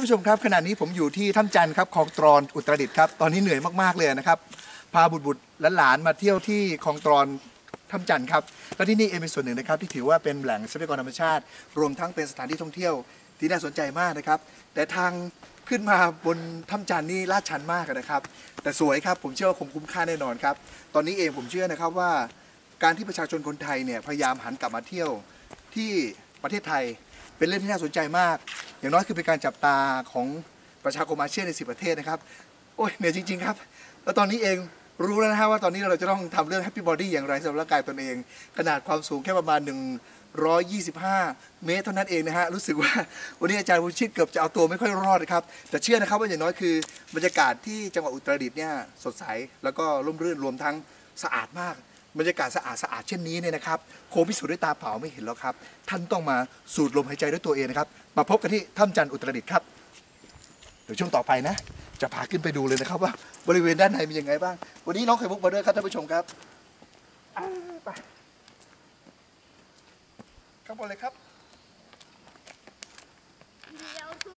านผู้ชมครับขณะนี้ผมอยู่ที่ถ้ำจันทร์ครับคลองตรอนอุตรดิตถ์ครับตอนนี้เหนื่อยมากๆเลยนะครับ พาบุตรบุตรและหลานมาเที่ยวที่คลองตรอนถ้ำจันทร์ครับและที่นี่เองเป็นส่วนหนึ่งนะครับ ที่ถือว่าเป็นแหล่งทรัพยากรธรรมชาติ รวมทั้งเป็นสถานที่ท่องเที่ยวที่น่าสนใจมากนะครับ แต่ทางขึ้นมาบนถ้ำจันทร์นี่ลาดชันมากนะครับ แต่สวยครับผมเชื่อว่าคงคุ้มค่าแน่นอนครับตอนนี้เองผมเชื่อนะครับว่า การที่ประชาชนคนไทยเนี่ยพยายามหันกลับมาเที่ยวที่ประเทศไทยเป็นเรื่องที่น่าสนใจมาก อย่างน้อยคือเป็นการจับตาของประชาคมอาเซียนในสิประเทศนะครับ โอ้ยเหนื่อยจริง ๆ ครับ แล้วตอนนี้เองรู้แล้วนะฮะว่าตอนนี้เราจะต้องทำเรื่อง Happy Body อย่างไรสำหรับร่างกายตนเอง ขนาดความสูงแค่ประมาณ 125 เมตรเท่านั้นเองนะฮะ รู้สึกว่าวันนี้อาจารย์วุฒิชิตเกือบจะเอาตัวไม่ค่อยรอดครับ แต่เชื่อนะครับว่าอย่างน้อยคือบรรยากาศที่จังหวัดอุตรดิตถ์เนี่ยสดใส แล้วก็ร่มรื่นรวมทั้งสะอาดมาก บรรยากาศสะอาดสะอาดเช่นนี้เนี่ยนะครับคงพิสูจน์ด้วยตาเปล่าไม่เห็นหรอกครับ ท่านต้องมาสูดลมหายใจด้วยตัวเองนะครับ มาพบกันที่ถ้ำจันทร์อุตรดิตถ์ครับ เดี๋ยวช่วงต่อไปนะ จะพาขึ้นไปดูเลยนะครับ ว่าบริเวณด้านในมียังไงบ้าง วันนี้น้องไข่มุกมาด้วยครับท่านผู้ชมครับไปข้างบนเลยครับ